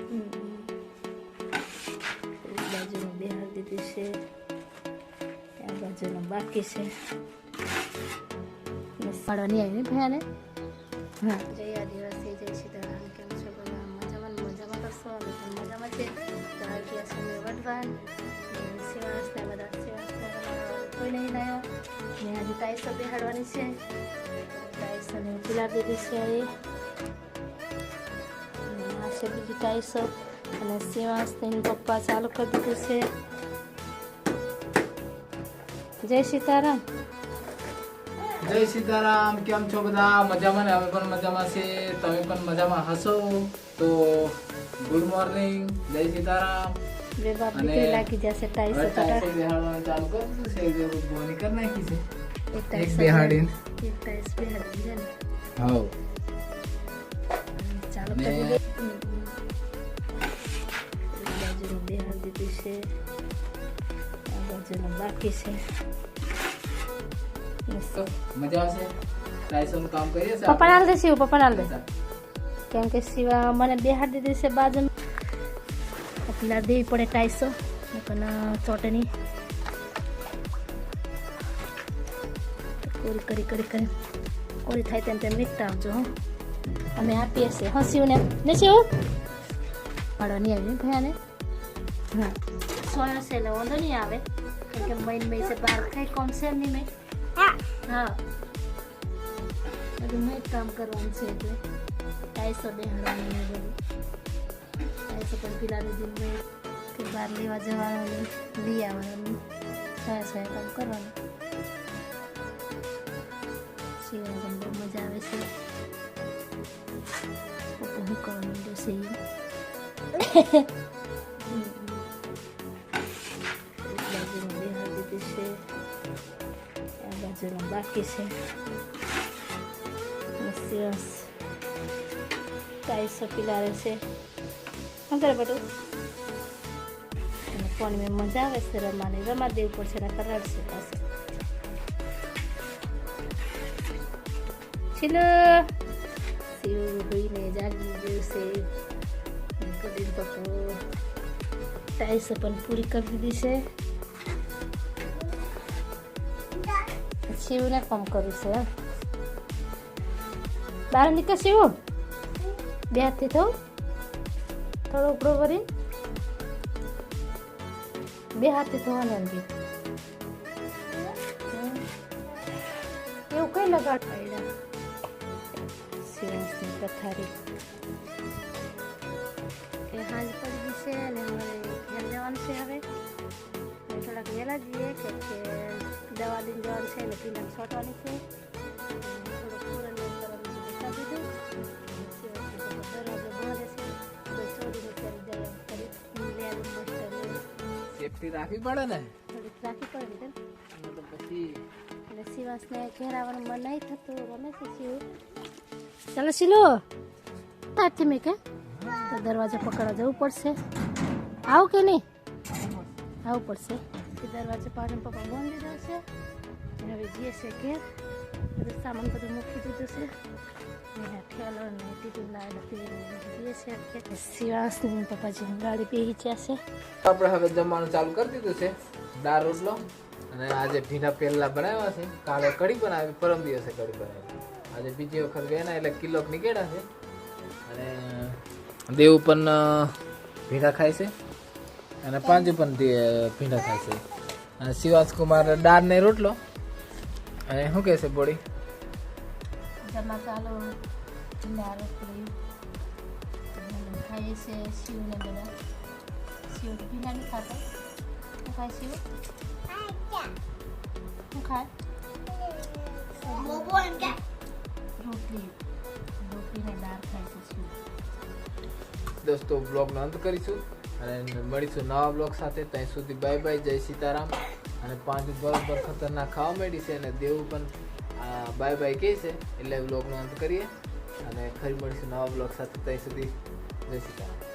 એક બે બિહાર દીધું છે આ બાજુનો બાકી છે. પાડવાની આવી ને ભયાને? હા. જય આદિવાસી જય સીતારામ કેમ છો? બધા મજામાં મજામાં કરશો અમે પણ મજામાં છે તો આવી ગયા છે અમે વઢવાન સેવાસને બધા સેવાસને કોઈ નહીં લાવ્યો ને આજે તાઈસો બેહાડવાની છે. ટાઈસો ને પીલા દીધી છે. છે બીજી ટાઈસો અને સેવાસને પપ્પા ચાલુ કરી દીધું છે. જય સીતારામ. જય સીતારામ કેમ છો બધા? મજામાં ને? અમે પણ મજામાં છે તમે પણ મજામાં હશો? તો ગુડ મોર્નિંગ જય સીતારામ. બે બાપ દીકરી લાગી જશે ટાઈસો ટાઈસો ચાલુ કરી દીધું છે. જે બોની કરી નાખી છે. એક એક બેહાડીને. એક ટાઈસ બેહાડી છે ને? હવ. એક બાજુનું બેહાડી દીધું છે આ બાજુનું બાકી છે મજા આવશે ટાઈસોનું કામ કરીએ છે પપ્પા નાલ દે શિવ પપ્પા નાલ દે કેમ કે શિવા મને બેહાડી દીધી છે બાજુમાં પેલા દેવી પડે ટાઈસો પણ ચોટણી કોરી કરી કરી કરી કોરી થાય તેમ તેમ વીકતા આવજો હો અમે આપીએ છીએ. હા ને ને પડો નહીં આવી ભયાને હા. સોયા છે એટલે વાંધો નહીં આવે. કેમ કે મહિન મહિન છે બહાર કઈ કોમ છે નહીં મેં? હા. બધું મેં કામ કરવાનું છે એટલે. ટાઈસો બેહાડવાની ને બધું. ટાઈસો પણ પીલાની દીધી મેં. કે બહાર લેવા જવાનું લઈ આવવાનું. સોયા સોયા કામ કરવાનું. બહુ મજા આવે છે. બાકી છે અને સરસ ટાઈસો પીલાવે છે શું કરે બટું અને ફોન મેં મજા આવે છે રમાની રમા દેવું પડશે ને કરાડશે પાછું છેલ્લો શિવ ભાઈને જાગી ગયું છે કદી પપ્પો ટાઈસો પણ પૂરી કરી દીધી છે શિવને કામ કર્યું છે. બહાર નીકળ શિવ બે હાથથી થવું થોડો ઉપડો કરી બે હાથથી થવાનું એમ બી એવું કઈ લગાડ સિવાસની પથારી એ હાંજ પડી છે અને અમારે ઘેર જવાનું છે હવે. અને થોડાક વહેલા જઈએ કે કે દવા લઈને જવાનું છે એટલે પીલાને છોટવાની છે. અને થોડુંક પૂરણ દેખા દીધું. દરવાજો બંધ છે. કોઈ ચોરીને કરી જાય કરી. લેવું મસ્ત સેફટી રાખવી પડે ને? થોડીક રાખવી પડે ને તો પછી એટલે શિવાસને ઘેર આવવાનું મન નહીં થતું. રમે છે શિવ ચાલો શીલો. તારથી મેં કે? તો દરવાજા પકડવા જવું પડશે. આવું કે નહીં? આવું પડશે. દરવાજો પાડીને પપ્પા બંધ દીધો છે અને હવે જઈએ છે કે બધું સામાન બધું મૂકી દીધું છે. ઠેલો ને ટીટું લાડ જઈએ છે ઘેર. શિવાસની પપ્પાજી ગાડી પી છે. આપણે હવે જમવાનું ચાલુ કરી દીધું છે. દાળ રોટલો. અને આજે ભીના પેલા બનાવ્યા છે. કાલે કઢી બનાવી પરમ દિવસે કઢી બનાવી. આજે બીજી વખત વેના એટલે કિલોક નીકળ્યા છે. અને દેવ પણ ભીંડા ખાય છે અને પાંજુ પણ ભીંડા ખાય છે. અને શિવાસ કુમાર દાળ ને રોટલો. અને શું કહે છે બોડી? મસાલો ખાઈએ છે શિવને બધા. શિવ તો નહીં ખાતા. શું ખાય શિવ? શું ખાય? દોસ્તો બ્લોગનો અંત કરીશું અને મળીશું નવા બ્લોગ સાથે. ત્યાં સુધી બાય બાય જય સીતારામ. અને પાંચ બરોબર ખતરનાક ખાવા માંડી છે અને દેવું પણ બાય બાય કહે છે. એટલે બ્લોગનો અંત કરીએ. અને ફરી મળીશું નવા બ્લોગ સાથે. ત્યાં સુધી જય સીતારામ.